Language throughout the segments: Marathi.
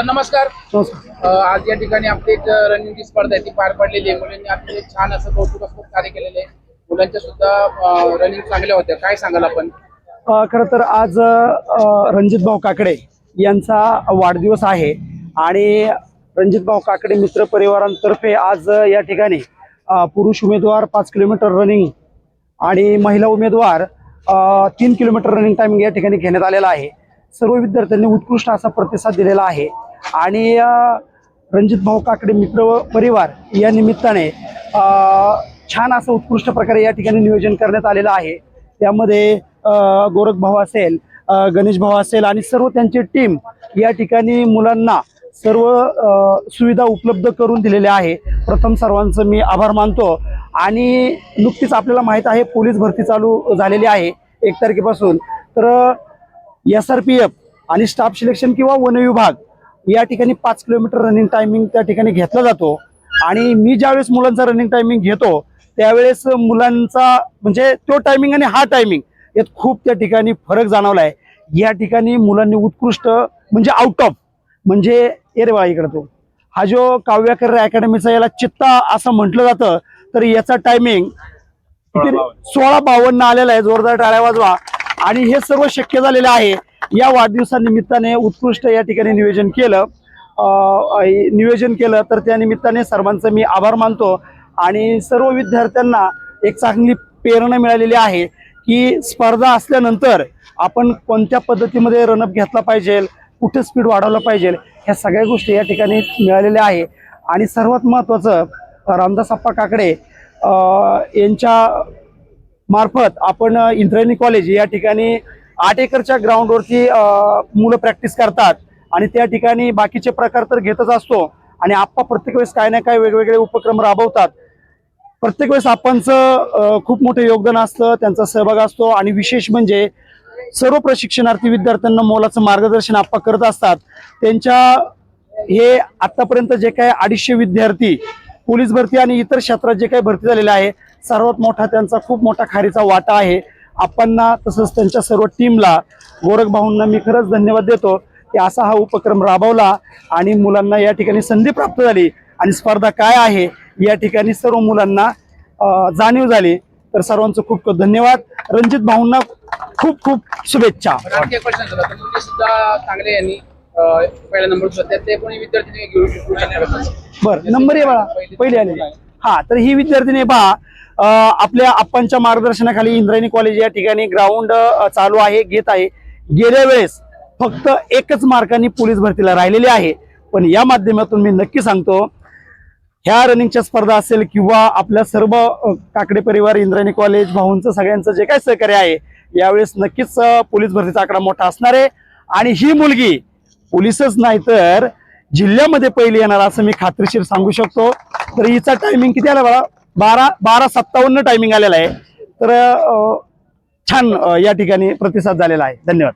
तर नमस्कार. अ, आज या ठिकाणी आपली एक रनिंगची स्पर्धा आहे ती पार पडलेली आहे. मुलांनी आपले छान असं कौतुकास्पद कार्य केलेले आहे. मुलांच्या सुद्धा रनिंग चांगल्या होत्या. काय सांगाल आपण? अ, खरं तर आज अ, रणजित भाऊ काकडे यांचा वाढदिवस आहे. आणि रणजित भाऊ काकडे मित्र परिवारांतर्फे आज या ठिकाणी अ, पुरुष उमेदवार पाच किलोमीटर रनिंग आणि महिला उमेदवार अ, तीन किलोमीटर रनिंग टायमिंग या ठिकाणी घेण्यात आलेला आहे. सर्व विद्यार्थ्यांनी उत्कृष्ट असा प्रतिसाद दिलेला आहे. आणि रणजित भाऊ काकडे मित्र व परिवार या निमित्ताने छान असं उत्कृष्ट प्रकारे या ठिकाणी नियोजन करण्यात आलेलं आहे. त्यामध्ये गोरख भाऊ असेल गणेश भाऊ असेल आणि सर्व त्यांची टीम या ठिकाणी मुलांना सर्व सुविधा उपलब्ध करून दिलेल्या आहे. प्रथम सर्वांचं मी आभार मानतो. आणि नुकतीच आपल्याला माहीत आहे पोलीस भरती चालू झालेली आहे एक तारखेपासून. तर एस आर पी एफ आणि स्टाफ सिलेक्शन किंवा वन विभाग या ठिकाणी पाच किलोमीटर रनिंग टायमिंग त्या ठिकाणी घेतला जातो. आणि मी ज्यावेळेस मुलांचा रनिंग टायमिंग घेतो त्यावेळेस मुलांचा म्हणजे तो टायमिंग आणि हा टायमिंग यात खूप त्या ठिकाणी फरक जाणवला आहे या ठिकाणी मुलांनी उत्कृष्ट म्हणजे आउट ऑफ म्हणजे ए रे बाळा इकडे तो. हा जो काव्याकर अकॅडमीचा याला चित्ता असं म्हटलं जातं तर याचा टायमिंग सोळा बावन्न आलेला आहे जोरदार टाळ्या वाजवा. आणि हे सर्व शक्य झालेलं आहे. या वाढदिवसानिमित्ताने उत्कृष्ट या ठिकाणी नियोजन केलं. नियोजन केलं तर त्या निमित्ताने सर्वांचं मी आभार मानतो. आणि सर्व विद्यार्थ्यांना एक चांगली प्रेरणा मिळालेली आहे की स्पर्धा असल्यानंतर आपण कोणत्या पद्धतीमध्ये रनअप घेतला पाहिजे कुठे स्पीड वाढवलं पाहिजे ह्या सगळ्या गोष्टी या ठिकाणी मिळालेल्या आहे. आणि सर्वात महत्त्वाचं रामदास अप्पा काकडे यांच्या मार्फत आपण इंद्रायणी कॉलेज या ठिकाणी आठ एकरच्या ग्राउंडवरती मुलं प्रॅक्टिस करतात. आणि त्या ठिकाणी बाकीचे प्रकार तर घेतच असतो. आणि आप्पा प्रत्येक वेळेस काय ना काय वेगवेगळे उपक्रम राबवतात. प्रत्येक वेळेस आप्पांचं खूप मोठं योगदान असतं त्यांचा सहभाग असतो. आणि विशेष म्हणजे सर्व प्रशिक्षणार्थी विद्यार्थ्यांना मोलाचं मार्गदर्शन आप्पा करत असतात. त्यांच्या हे आतापर्यंत जे काही अडीचशे विद्यार्थी पोलीस भरती आणि इतर क्षेत्रात जे काही भरती झालेले आहे सर्वात मोठा त्यांचा खूप मोठा खारीचा वाटा आहे. आपणना तसंच त्यांच्या सर्व टीमला गोरख भाऊंना मी खरंच धन्यवाद देतो की असा हा उपक्रम राबवला आणि मुलांना या ठिकाणी संधी प्राप्त झाली आणि स्पर्धा काय आहे या ठिकाणी सर्व मुलांना जाणीव झाली. तर सर्वांचं खूप खूप धन्यवाद. रणजित भाऊंना खूप खूप शुभेच्छा. चांगले यांनी पहिला नंबर ते विद्यार्थी बर आहे बाळा पहिले आले हा तर ही विद्यार्थिनी अं, आपल्या आप्पांच्या मार्गदर्शनाखाली इंद्रायणी कॉलेज या ठिकाणी ग्राउंड चालू आहे घेत आहे. गेल्या वेळेस फक्त एकच मार्कांनी पोलीस भरतीला राहिलेली आहे. पण या माध्यमातून मी नक्की सांगतो ह्या रनिंगच्या स्पर्धा असेल किंवा आपल्या सर्व काकडे परिवार इंद्रायणी कॉलेज भाऊंचं सगळ्यांचं जे काही सहकार्य आहे यावेळेस नक्कीच पोलीस भरतीचा आकडा मोठा असणार आहे. आणि ही मुलगी पोलीसच नाही तर जिल्ह्यामध्ये पहिली येणार असं मी खात्रीशीर सांगू शकतो. तर हिचा टायमिंग किती आला बाळा? बारा बारा सत्तावन्न टायमिंग आलेला आहे. तर छान या ठिकाणी प्रतिसाद झालेला आहे. धन्यवाद.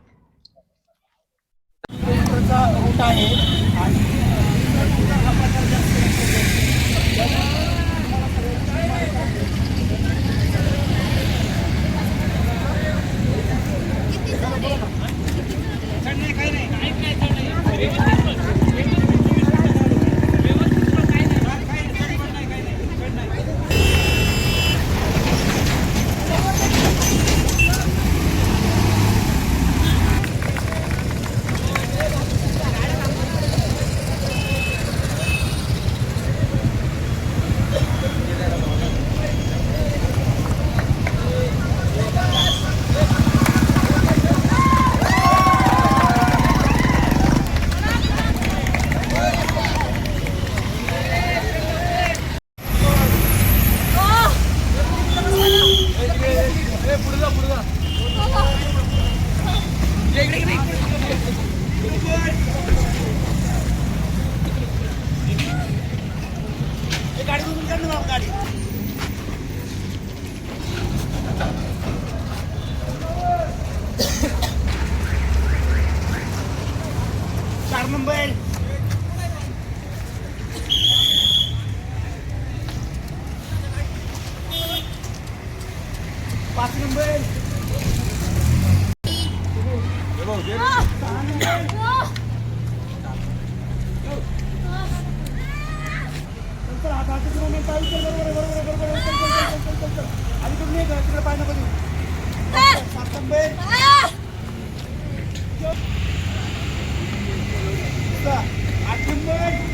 आठ नंबर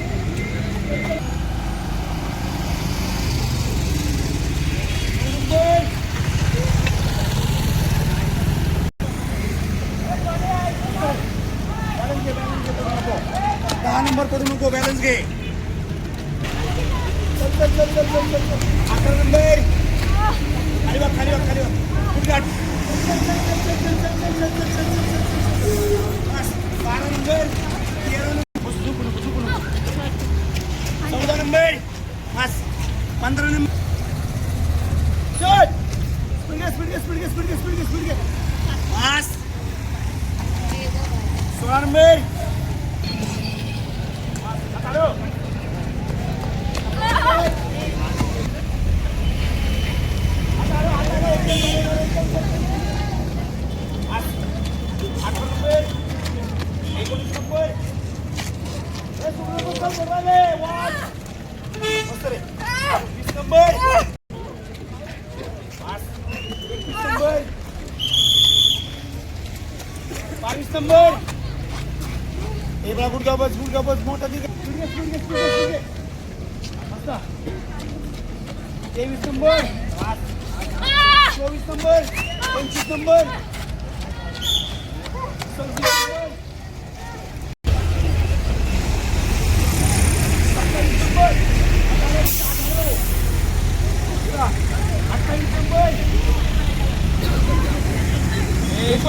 चौदा नंबर पाच पंधरा नंबर सोळा नंबर बावीस नंबर. हे बघा गुडगा बस गुडगा बस मोठा तेवीस नंबर. चोवीस नंबर. पंचवीस number.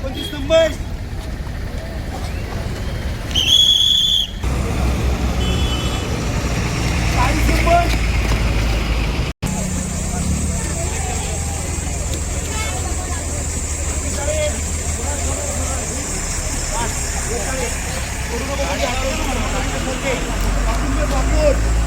Quando não mais. Por favor.